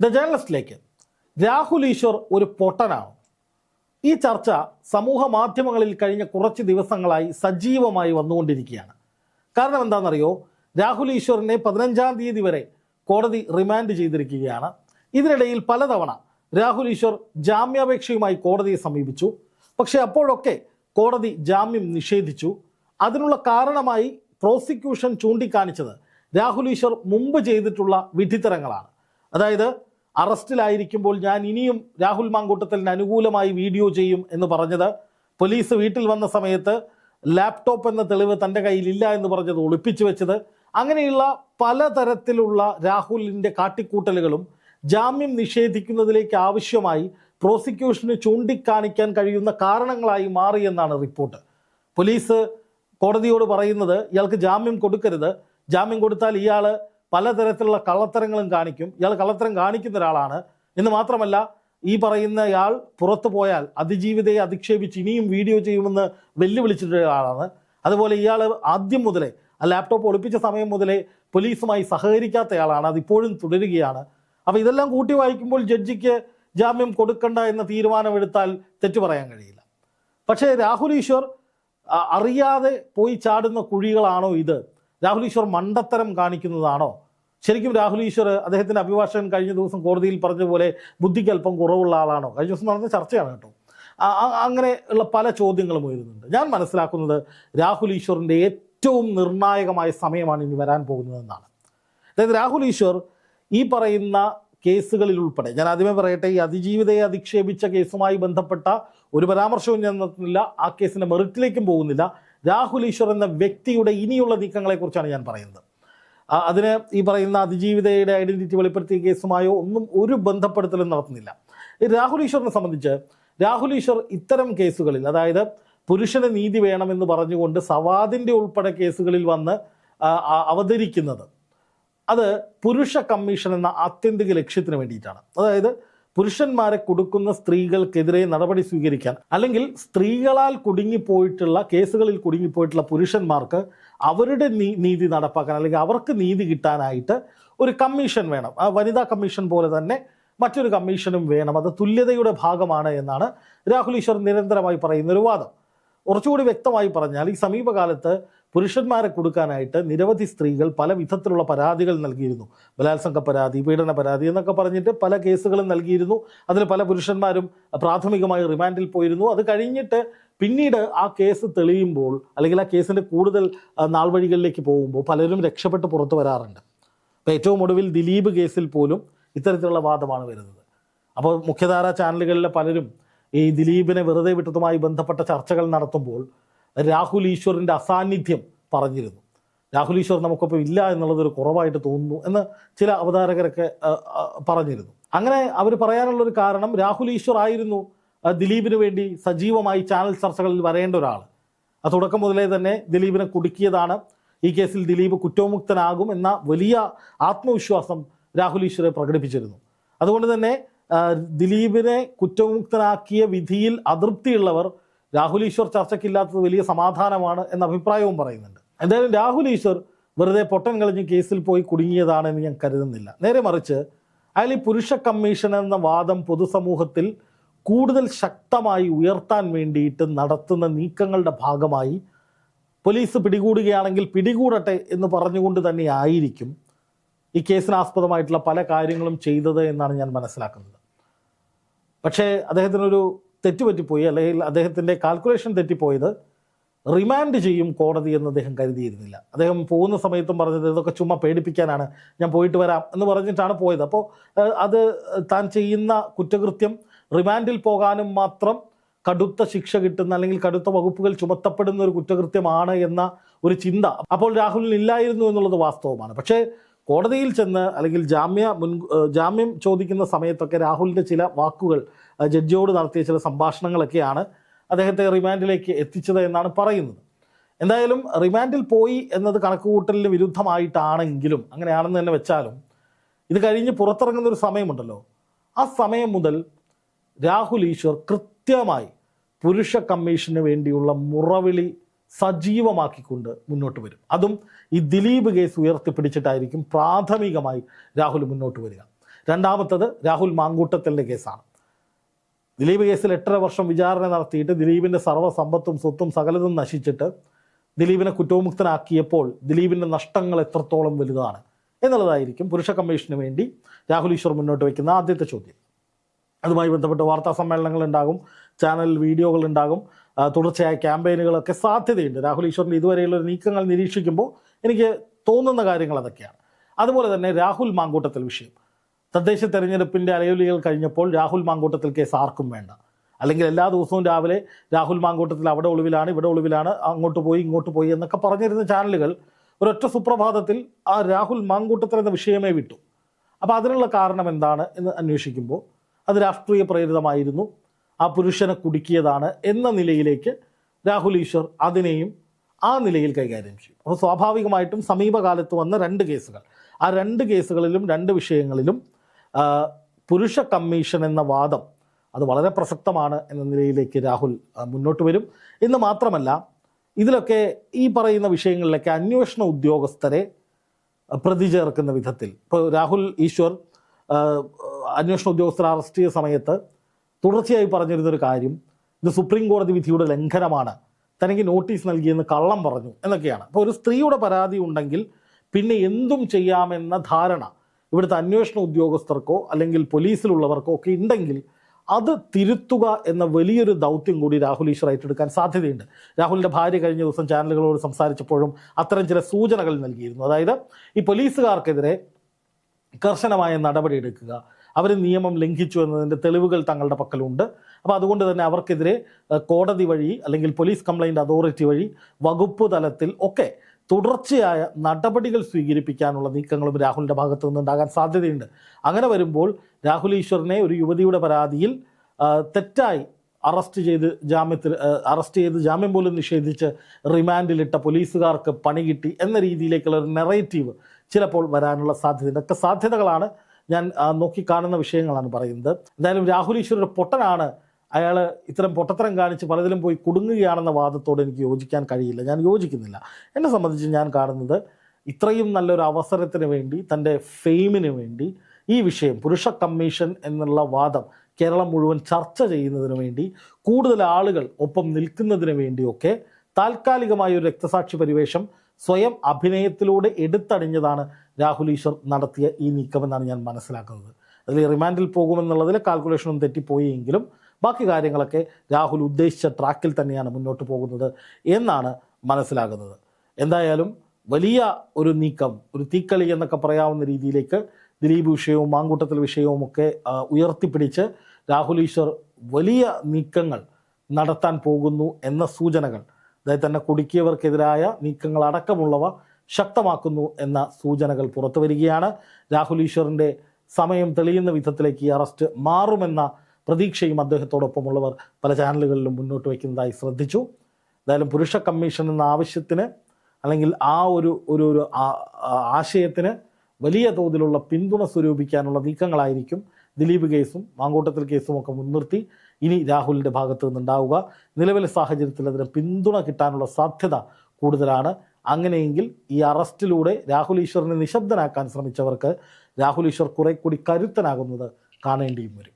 The ജേർണലിസ്റ്റിലേക്ക് Rahul Easwar ഒരു പൊട്ടനാണ് ഈ ചർച്ച സമൂഹ മാധ്യമങ്ങളിൽ കഴിഞ്ഞ കുറച്ച് ദിവസങ്ങളായി സജീവമായി വന്നുകൊണ്ടിരിക്കുകയാണ്. കാരണം എന്താണെന്നറിയോ? രാഹുൽ ഈശ്വറിനെ പതിനഞ്ചാം തീയതി വരെ കോടതി റിമാൻഡ് ചെയ്തിരിക്കുകയാണ്. ഇതിനിടയിൽ പലതവണ രാഹുൽ ഈശ്വർ ജാമ്യാപേക്ഷയുമായി കോടതിയെ സമീപിച്ചു. പക്ഷേ അപ്പോഴൊക്കെ കോടതി ജാമ്യം നിഷേധിച്ചു. അതിനുള്ള കാരണമായി പ്രോസിക്യൂഷൻ ചൂണ്ടിക്കാണിച്ചത് രാഹുൽ ഈശ്വർ മുമ്പ് ചെയ്തിട്ടുള്ള വിധിത്തരങ്ങളാണ്. അതായത് അറസ്റ്റിലായിരിക്കുമ്പോൾ ഞാൻ ഇനിയും രാഹുൽ മാങ്കൂട്ടത്തലിന് അനുകൂലമായി വീഡിയോ ചെയ്യും എന്ന് പറഞ്ഞത് പോലീസ് വീട്ടിൽ വന്ന സമയത്ത് ലാപ്ടോപ്പ് എന്ന തെളിവ് തന്റെ കയ്യിലില്ല എന്ന് പറഞ്ഞത് ഒളിപ്പിച്ചു വെച്ചത്. അങ്ങനെയുള്ള പലതരത്തിലുള്ള രാഹുലിന്റെ കാട്ടിക്കൂട്ടലുകളും ജാമ്യം നിഷേധിക്കുന്നതിലേക്ക് ആവശ്യമായി പ്രോസിക്യൂഷന് ചൂണ്ടിക്കാണിക്കാൻ കഴിയുന്ന കാരണങ്ങളായി മാറിയെന്നാണ് റിപ്പോർട്ട്. പോലീസ് കോടതിയോട് പറയുന്നത് ഇയാൾക്ക് ജാമ്യം കൊടുക്കരുത്. ജാമ്യം കൊടുത്താൽ ഇയാൾ പലതരത്തിലുള്ള കള്ളത്തരങ്ങളും കാണിക്കും. ഇയാൾ കള്ളത്തരം കാണിക്കുന്ന ഒരാളാണ്. എന്ന് മാത്രമല്ല ഈ പറയുന്ന ഇയാൾ പുറത്തു പോയാൽ അതിജീവിതയെ അധിക്ഷേപിച്ച് ഇനിയും വീഡിയോ ചെയ്യുമെന്ന് വെല്ലുവിളിച്ചിട്ടുള്ള ആളാണ് അതുപോലെ ഇയാൾ ആദ്യം മുതലേ ആ ലാപ്ടോപ്പ് ഒളിപ്പിച്ച സമയം മുതലേ പോലീസുമായി സഹകരിക്കാത്തയാളാണ് അതിപ്പോഴും തുടരുകയാണ്. അപ്പോൾ ഇതെല്ലാം കൂട്ടി വായിക്കുമ്പോൾ ജഡ്ജിക്ക് ജാമ്യം കൊടുക്കണ്ട എന്ന തീരുമാനമെടുത്താൽ തെറ്റു പറയാൻ കഴിയില്ല. പക്ഷേ രാഹുൽ ഈശ്വർ അറിയാതെ പോയി ചാടുന്ന കുഴികളാണോ ഇത്? രാഹുൽ ഈശ്വർ മണ്ടത്തരം കാണിക്കുന്നതാണോ? ശരിക്കും രാഹുൽ ഈശ്വർ അദ്ദേഹത്തിന്റെ അഭിഭാഷകൻ കഴിഞ്ഞ ദിവസം കോടതിയിൽ പറഞ്ഞ പോലെ ബുദ്ധിക്ക് അല്പം കുറവുള്ള ആളാണോ? കഴിഞ്ഞ ദിവസം നടന്ന ചർച്ചയാണ് കേട്ടോ. അങ്ങനെ ഉള്ള പല ചോദ്യങ്ങളും ഉയരുന്നുണ്ട്. ഞാൻ മനസ്സിലാക്കുന്നത് രാഹുൽ ഈശ്വറിന്റെ ഏറ്റവും നിർണായകമായ സമയമാണ് ഇനി വരാൻ പോകുന്നതെന്നാണ്. അതായത് രാഹുൽ ഈശ്വർ ഈ പറയുന്ന കേസുകളിൽ ഉൾപ്പെടെ ഞാൻ ആദ്യമേ പറയട്ടെ ഈ അതിജീവിതയെ അധിക്ഷേപിച്ച കേസുമായി ബന്ധപ്പെട്ട ഒരു പരാമർശവും ഞാൻ നടത്തുന്നില്ല ആ കേസിന്റെ മെറിറ്റിലേക്കും പോകുന്നില്ല. രാഹുൽ ഈശ്വർ എന്ന വ്യക്തിയുടെ ഇനിയുള്ള നീക്കങ്ങളെക്കുറിച്ചാണ് ഞാൻ പറയുന്നത്. അതിന് ഈ പറയുന്ന അതിജീവിതയുടെ ഐഡന്റിറ്റി വെളിപ്പെടുത്തിയ കേസുമായോ ഒന്നും ഒരു ബന്ധപ്പെടുത്തലും നടത്തുന്നില്ല. രാഹുൽ ഈശ്വറിനെ സംബന്ധിച്ച് രാഹുൽ ഈശ്വർ ഇത്തരം കേസുകളിൽ അതായത് പുരുഷന് നീതി വേണമെന്ന് പറഞ്ഞുകൊണ്ട് സവാദിന്റെ ഉൾപ്പെടെ കേസുകളിൽ വന്ന് അവതരിക്കുന്നത് അത് പുരുഷ കമ്മീഷൻ എന്ന ആത്യന്തിക ലക്ഷ്യത്തിന് വേണ്ടിയിട്ടാണ്. അതായത് പുരുഷന്മാരെ കൊടുക്കുന്ന സ്ത്രീകൾക്കെതിരെ നടപടി സ്വീകരിക്കാൻ അല്ലെങ്കിൽ സ്ത്രീകളാൽ കുടുങ്ങിപ്പോയിട്ടുള്ള കേസുകളിൽ കുടുങ്ങിപ്പോയിട്ടുള്ള പുരുഷന്മാർക്ക് അവരുടെ നീതി നടപ്പാക്കാൻ അല്ലെങ്കിൽ അവർക്ക് നീതി കിട്ടാനായിട്ട് ഒരു കമ്മീഷൻ വേണം. ആ വനിതാ കമ്മീഷൻ പോലെ തന്നെ മറ്റൊരു കമ്മീഷനും വേണം. അത് തുല്യതയുടെ ഭാഗമാണ് എന്നാണ് രാഹുൽ ഈശ്വർ നിരന്തരമായി പറയുന്ന ഒരു വാദം. കുറച്ചുകൂടി വ്യക്തമായി പറഞ്ഞാൽ ഈ സമീപകാലത്ത് പുരുഷന്മാരെ കൊടുക്കാനായിട്ട് നിരവധി സ്ത്രീകൾ പല വിധത്തിലുള്ള പരാതികൾ നൽകിയിരുന്നു. ബലാത്സംഗ പരാതി പീഡന പരാതി എന്നൊക്കെ പറഞ്ഞിട്ട് പല കേസുകളും നൽകിയിരുന്നു. അതിൽ പല പുരുഷന്മാരും പ്രാഥമികമായി റിമാൻഡിൽ പോയിരുന്നു. അത് കഴിഞ്ഞിട്ട് പിന്നീട് ആ കേസ് തെളിയുമ്പോൾ അല്ലെങ്കിൽ ആ കേസിന്റെ കൂടുതൽ നാൾ വഴികളിലേക്ക് പോകുമ്പോൾ പലരും രക്ഷപ്പെട്ട് പുറത്തു വരാറുണ്ട്. അപ്പോൾ ഏറ്റവും ഒടുവിൽ ദിലീപ് കേസിൽ പോലും ഇത്തരത്തിലുള്ള വാദമാണ് വരുന്നത്. അപ്പോൾ മുഖ്യധാരാ ചാനലുകളിലെ പലരും ഈ ദിലീപിനെ വെറുതെ വിട്ടതുമായി ബന്ധപ്പെട്ട ചർച്ചകൾ നടത്തുമ്പോൾ രാഹുൽ ഈശ്വറിന്റെ അസാന്നിധ്യം പറഞ്ഞിരുന്നു. രാഹുൽ ഈശ്വർ നമുക്കൊപ്പം ഇല്ല എന്നുള്ളതൊരു കുറവായിട്ട് തോന്നുന്നു എന്ന് ചില അവതാരകരൊക്കെ പറഞ്ഞിരുന്നു. അങ്ങനെ അവർ പറയാനുള്ളൊരു കാരണം രാഹുൽ ഈശ്വർ ആയിരുന്നു ദിലീപിന് വേണ്ടി സജീവമായി ചാനൽ ചർച്ചകളിൽ വരേണ്ട ഒരാൾ. ആ തുടക്കം മുതലേ തന്നെ ദിലീപിനെ കുടുക്കിയതാണ്. ഈ കേസിൽ ദിലീപ് കുറ്റോമുക്തനാകും എന്ന വലിയ ആത്മവിശ്വാസം രാഹുൽ ഈശ്വറെ പ്രകടിപ്പിച്ചിരുന്നു. അതുകൊണ്ട് തന്നെ ദിലീപിനെ കുറ്റമുക്തരാക്കിയ വിധിയിൽ അതൃപ്തിയുള്ളവർ രാഹുൽ ഈശ്വർ ചർച്ചയ്ക്കില്ലാത്തത് വലിയ സമാധാനമാണ് എന്ന അഭിപ്രായവും പറയുന്നുണ്ട്. എന്തായാലും രാഹുൽ ഈശ്വർ വെറുതെ പൊട്ടൻ കളഞ്ഞ് കേസിൽ പോയി കുടുങ്ങിയതാണെന്ന് ഞാൻ കരുതുന്നില്ല. നേരെ മറിച്ച് അയാൾ ഈ പുരുഷ കമ്മീഷൻ എന്ന വാദം പൊതുസമൂഹത്തിൽ കൂടുതൽ ശക്തമായി ഉയർത്താൻ വേണ്ടിയിട്ട് നടത്തുന്ന നീക്കങ്ങളുടെ ഭാഗമായി പോലീസ് പിടികൂടുകയാണെങ്കിൽ പിടികൂടട്ടെ എന്ന് പറഞ്ഞുകൊണ്ട് തന്നെ ആയിരിക്കും ഈ കേസിനാസ്പദമായിട്ടുള്ള പല കാര്യങ്ങളും ചെയ്തത് എന്നാണ് ഞാൻ മനസ്സിലാക്കുന്നത്. പക്ഷേ അദ്ദേഹത്തിനൊരു തെറ്റുപറ്റിപ്പോയി അല്ലെങ്കിൽ അദ്ദേഹത്തിന്റെ കാൽക്കുലേഷൻ തെറ്റിപ്പോയത് റിമാൻഡ് ചെയ്യും കോടതി എന്ന് അദ്ദേഹം കരുതിയിരുന്നില്ല. അദ്ദേഹം പോകുന്ന സമയത്തും പറഞ്ഞത് ഇതൊക്കെ ചുമ്മാ പേടിപ്പിക്കാനാണ് ഞാൻ പോയിട്ട് വരാം എന്ന് പറഞ്ഞിട്ടാണ് പോയത്. അപ്പോൾ അത് താൻ ചെയ്യുന്ന കുറ്റകൃത്യം റിമാൻഡിൽ പോകാനും മാത്രം കടുത്ത ശിക്ഷ കിട്ടുന്ന അല്ലെങ്കിൽ കടുത്ത വകുപ്പുകൾ ചുമത്തപ്പെടുന്ന ഒരു കുറ്റകൃത്യമാണ് എന്ന ഒരു ചിന്ത അപ്പോൾ രാഹുലിന് ഇല്ലായിരുന്നു എന്നുള്ളത് വാസ്തവമാണ്. പക്ഷേ കോടതിയിൽ ചെന്ന് അല്ലെങ്കിൽ ജാമ്യ മുൻ ജാമ്യം ചോദിക്കുന്ന സമയത്തൊക്കെ രാഹുലിന്റെ ചില വാക്കുകൾ ജഡ്ജിയോട് നടത്തിയ ചില സംഭാഷണങ്ങളൊക്കെയാണ് അദ്ദേഹത്തെ റിമാൻഡിലേക്ക് എത്തിച്ചത് എന്നാണ് പറയുന്നത്. എന്തായാലും റിമാൻഡിൽ പോയി എന്നത് കണക്കുകൂട്ടലിന് വിരുദ്ധമായിട്ടാണെങ്കിലും അങ്ങനെയാണെന്ന് തന്നെ വെച്ചാലും ഇത് കഴിഞ്ഞ് പുറത്തിറങ്ങുന്ന ഒരു സമയമുണ്ടല്ലോ. ആ സമയം മുതൽ രാഹുൽ ഈശ്വർ കൃത്യമായി പുരുഷ കമ്മീഷന് വേണ്ടിയുള്ള മുറവിളി സജീവമാക്കിക്കൊണ്ട് മുന്നോട്ട് വരും. അതും ഈ ദിലീപ് കേസ് ഉയർത്തിപ്പിടിച്ചിട്ടായിരിക്കും പ്രാഥമികമായി രാഹുൽ മുന്നോട്ട് വരിക. രണ്ടാമത്തത് രാഹുൽ മാങ്കൂട്ടത്തലിന്റെ കേസാണ്. ദിലീപ് കേസിൽ എട്ടര വർഷം വിചാരണ നടത്തിയിട്ട് ദിലീപിന്റെ സർവസമ്പത്തും സ്വത്തും സകലതും നശിച്ചിട്ട് ദിലീപിനെ കുറ്റവിമുക്തനാക്കിയപ്പോൾ ദിലീപിന്റെ നഷ്ടങ്ങൾ എത്രത്തോളം വലുതാണ് എന്നുള്ളതായിരിക്കും പുരുഷ കമ്മീഷന് വേണ്ടി രാഹുൽ ഈശ്വർ മുന്നോട്ട് വയ്ക്കുന്ന ആദ്യത്തെ ചോദ്യം. അതുമായി ബന്ധപ്പെട്ട് വാർത്താ സമ്മേളനങ്ങൾ ഉണ്ടാകും ചാനൽ വീഡിയോകൾ ഉണ്ടാകും തുടർച്ചയായ ക്യാമ്പയിനുകളൊക്കെ സാധ്യതയുണ്ട്. രാഹുൽ ഈശ്വറിന്റെ ഇതുവരെയുള്ള നീക്കങ്ങൾ നിരീക്ഷിക്കുമ്പോൾ എനിക്ക് തോന്നുന്ന കാര്യങ്ങൾ അതൊക്കെയാണ്. അതുപോലെ തന്നെ രാഹുൽ മാങ്കൂട്ടത്തിൽ വിഷയം. തദ്ദേശ തെരഞ്ഞെടുപ്പിന്റെ അലയൊലികൾ കഴിഞ്ഞപ്പോൾ രാഹുൽ മാങ്കൂട്ടത്തിൽ കേസ് ആർക്കും വേണ്ട. അല്ലെങ്കിൽ എല്ലാ ദിവസവും രാവിലെ രാഹുൽ മാങ്കൂട്ടത്തിൽ അവിടെ ഒളിവിലാണ് ഇവിടെ ഒളിവിലാണ് അങ്ങോട്ട് പോയി ഇങ്ങോട്ട് പോയി എന്നൊക്കെ പറഞ്ഞിരുന്ന ചാനലുകൾ ഒരൊറ്റ സുപ്രഭാതത്തിൽ ആ രാഹുൽ മാങ്കൂട്ടത്തിൽ എന്ന വിഷയമേ വിട്ടു. അപ്പോൾ അതിനുള്ള കാരണം എന്താണ് എന്ന് അന്വേഷിക്കുമ്പോൾ അത് രാഷ്ട്രീയ പ്രേരിതമായിരുന്നു. ആ പുരുഷനെ കുടുക്കിയതാണ് എന്ന നിലയിലേക്ക് രാഹുൽ ഈശ്വർ അതിനെയും ആ നിലയിൽ കൈകാര്യം ചെയ്യും. അപ്പോൾ സ്വാഭാവികമായിട്ടും സമീപകാലത്ത് വന്ന രണ്ട് കേസുകൾ. ആ രണ്ട് കേസുകളിലും രണ്ട് വിഷയങ്ങളിലും പുരുഷ കമ്മീഷൻ എന്ന വാദം അത് വളരെ പ്രസക്തമാണ് എന്ന നിലയിലേക്ക് രാഹുൽ മുന്നോട്ട് വരും. എന്ന് മാത്രമല്ല ഇതിലൊക്കെ ഈ പറയുന്ന വിഷയങ്ങളിലൊക്കെ അന്വേഷണ ഉദ്യോഗസ്ഥരെ പ്രതി ചേർക്കുന്ന വിധത്തിൽ. ഇപ്പോൾ രാഹുൽ ഈശ്വർ അന്വേഷണ ഉദ്യോഗസ്ഥർ അറസ്റ്റ് ചെയ്ത സമയത്ത് തുടർച്ചയായി പറഞ്ഞിരുന്നൊരു കാര്യം ഇത് സുപ്രീം കോടതി വിധിയുടെ ലംഘനമാണ്. തനിക്ക് നോട്ടീസ് നൽകിയെന്ന് കള്ളം പറഞ്ഞു എന്നൊക്കെയാണ്. അപ്പോൾ ഒരു സ്ത്രീയുടെ പരാതി ഉണ്ടെങ്കിൽ പിന്നെ എന്തും ചെയ്യാമെന്ന ധാരണ ഇവിടുത്തെ അന്വേഷണ ഉദ്യോഗസ്ഥർക്കോ അല്ലെങ്കിൽ പോലീസിലുള്ളവർക്കോ ഒക്കെ ഉണ്ടെങ്കിൽ അത് തിരുത്തുക എന്ന വലിയൊരു ദൗത്യം കൂടി രാഹുൽ ഈശ്വർ ഏറ്റെടുക്കാൻ സാധ്യതയുണ്ട്. രാഹുലിന്റെ ഭാര്യ കഴിഞ്ഞ ദിവസം ചാനലുകളോട് സംസാരിച്ചപ്പോഴും അത്തരം ചില സൂചനകൾ നൽകിയിരുന്നു. അതായത് ഈ പോലീസുകാർക്കെതിരെ കർശനമായ നടപടിയെടുക്കുക അവർ നിയമം ലംഘിച്ചു എന്നതിന്റെ തെളിവുകൾ തങ്ങളുടെ പക്കലുണ്ട്. അപ്പോൾ അതുകൊണ്ട് തന്നെ അവർക്കെതിരെ കോടതി വഴി അല്ലെങ്കിൽ പോലീസ് കംപ്ലൈന്റ് അതോറിറ്റി വഴി വകുപ്പ് തലത്തിൽ ഒക്കെ തുടർച്ചയായ നടപടികൾ സ്വീകരിപ്പിക്കാനുള്ള നീക്കങ്ങളും രാഹുലിന്റെ ഭാഗത്തു നിന്നുണ്ടാകാൻ സാധ്യതയുണ്ട്. അങ്ങനെ വരുമ്പോൾ രാഹുൽ ഈശ്വറിനെ ഒരു യുവതിയുടെ പരാതിയിൽ തെറ്റായി അറസ്റ്റ് ചെയ്ത് ജാമ്യത്തിൽ അറസ്റ്റ് ചെയ്ത് ജാമ്യം പോലും നിഷേധിച്ച് റിമാൻഡിലിട്ട പോലീസുകാർക്ക് പണി കിട്ടി എന്ന രീതിയിലേക്കുള്ള ഒരു നെറേറ്റീവ് ചിലപ്പോൾ വരാനുള്ള സാധ്യത ഇതൊക്കെ സാധ്യതകളാണ് ഞാൻ നോക്കിക്കാണുന്ന വിഷയങ്ങളാണ് പറയുന്നത്. എന്തായാലും രാഹുൽ ഈശ്വർ പൊട്ടനാണ്. അയാൾ ഇത്തരം പൊട്ടത്തരം കാണിച്ച് പലതിലും പോയി കുടുങ്ങുകയാണെന്ന വാദത്തോട് എനിക്ക് യോജിക്കാൻ കഴിയില്ല. ഞാൻ യോജിക്കുന്നില്ല. എന്നെ സംബന്ധിച്ച് ഞാൻ കാണുന്നത് ഇത്രയും നല്ലൊരു അവസരത്തിന് വേണ്ടി തന്റെ ഫെയിമിന് വേണ്ടി ഈ വിഷയം പുരുഷ കമ്മീഷൻ എന്നുള്ള വാദം കേരളം മുഴുവൻ ചർച്ച ചെയ്യുന്നതിന് വേണ്ടി കൂടുതൽ ആളുകൾ ഒപ്പം നിൽക്കുന്നതിന് വേണ്ടിയൊക്കെ താൽക്കാലികമായ ഒരു രക്തസാക്ഷി പരിവേഷം സ്വയം അഭിനയത്തിലൂടെ എടുത്തണിഞ്ഞതാണ് രാഹുൽ ഈശ്വർ നടത്തിയ ഈ നീക്കമെന്നാണ് ഞാൻ മനസ്സിലാക്കുന്നത്. അതിൽ റിമാൻഡിൽ പോകുമെന്നുള്ളതിൽ കാൽക്കുലേഷനും തെറ്റിപ്പോയെങ്കിലും ബാക്കി കാര്യങ്ങളൊക്കെ രാഹുൽ ഉദ്ദേശിച്ച ട്രാക്കിൽ തന്നെയാണ് മുന്നോട്ട് പോകുന്നത് എന്നാണ് മനസ്സിലാകുന്നത്. എന്തായാലും വലിയ ഒരു നീക്കം ഒരു തീക്കളി എന്നൊക്കെ പറയാവുന്ന രീതിയിലേക്ക് ദിലീപ് വിഷയവും മാങ്കൂട്ടത്തിൽ വിഷയവും ഒക്കെ ഉയർത്തിപ്പിടിച്ച് രാഹുൽ ഈശ്വർ വലിയ നീക്കങ്ങൾ നടത്താൻ പോകുന്നു എന്ന സൂചനകൾ അതായത് തന്നെ കുടുക്കിയവർക്കെതിരായ നീക്കങ്ങൾ അടക്കമുള്ളവ ശക്തമാക്കുന്നു എന്ന സൂചനകൾ പുറത്തു വരികയാണ്. രാഹുൽ ഈശ്വറിന്റെ സമയം തെളിയുന്ന വിധത്തിലേക്ക് ഈ അറസ്റ്റ് മാറുമെന്ന പ്രതീക്ഷയും അദ്ദേഹത്തോടൊപ്പമുള്ളവർ പല ചാനലുകളിലും മുന്നോട്ട് വയ്ക്കുന്നതായി ശ്രദ്ധിച്ചു. എന്തായാലും പുരുഷ കമ്മീഷൻ എന്ന ആവശ്യത്തിന് അല്ലെങ്കിൽ ആ ഒരു ഒരു ഒരു ആശയത്തിന് വലിയ തോതിലുള്ള പിന്തുണ സ്വരൂപിക്കാനുള്ള നീക്കങ്ങളായിരിക്കും ദിലീപ് കേസും മാങ്കോട്ടത്തിൽ കേസും ഒക്കെ മുൻനിർത്തി ഇനി രാഹുലിന്റെ ഭാഗത്ത് നിന്നുണ്ടാവുക. നിലവിലെ സാഹചര്യത്തിൽ അതിന് പിന്തുണ കിട്ടാനുള്ള സാധ്യത കൂടുതലാണ്. അങ്ങനെയെങ്കിൽ ഈ അറസ്റ്റിലൂടെ രാഹുൽ ഈശ്വറിനെ നിശബ്ദനാക്കാൻ ശ്രമിച്ചവർക്ക് രാഹുൽ ഈശ്വർ കുറെ കൂടി കരുത്തനാകുന്നത് കാണേണ്ടിയും വരും.